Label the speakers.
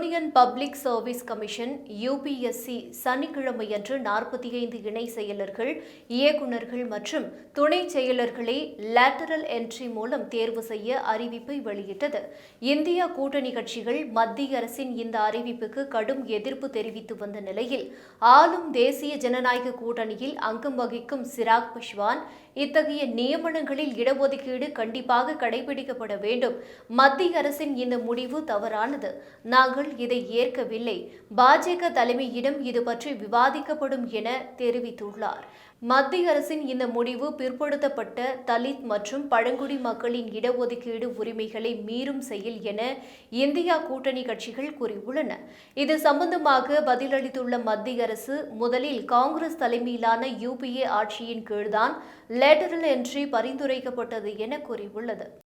Speaker 1: Union Public Service Commission UPSC சனிக்கிழமையன்று நாற்பத்தி ஐந்து இணை செயலர்கள் இயக்குநர்கள் மற்றும் துணை செயலர்களை லேட்டரல் என்ட்ரி மூலம் தேர்வு செய்ய அறிவிப்பை வெளியிட்டது. இந்தியா கூட்டணி கட்சிகள் மத்திய அரசின் இந்த அறிவிப்புக்கு கடும் எதிர்ப்பு தெரிவித்து வந்த நிலையில் ஆளும் தேசிய ஜனநாயக கூட்டணியில் அங்கம் வகிக்கும் சிராக் பஷ்வான் இத்தகைய நியமனங்களில் இடஒதுக்கீடு கண்டிப்பாக கடைபிடிக்கப்பட வேண்டும். மத்திய அரசின் இந்த முடிவு தவறானது. நாங்கள் இதை ஏற்கவில்லை. பாஜக தலைமையிடம் இது பற்றி விவாதிக்கப்படும் என தெரிவித்துள்ளார். மத்திய அரசின் இந்த முடிவு பிற்படுத்தப்பட்ட தலித் மற்றும் பழங்குடி மக்களின் இடஒதுக்கீடு உரிமைகளை மீறும் செயல் என இந்தியா கூட்டணி கட்சிகள் கூறியுள்ளன. இது சம்பந்தமாக பதிலளித்துள்ள மத்திய அரசு முதலில் காங்கிரஸ் தலைமையிலான யூபிஏ ஆட்சியின் கீழ்தான் லேட்டரல் என்ட்ரி பரிந்துரைக்கப்பட்டது என கூறியுள்ளது.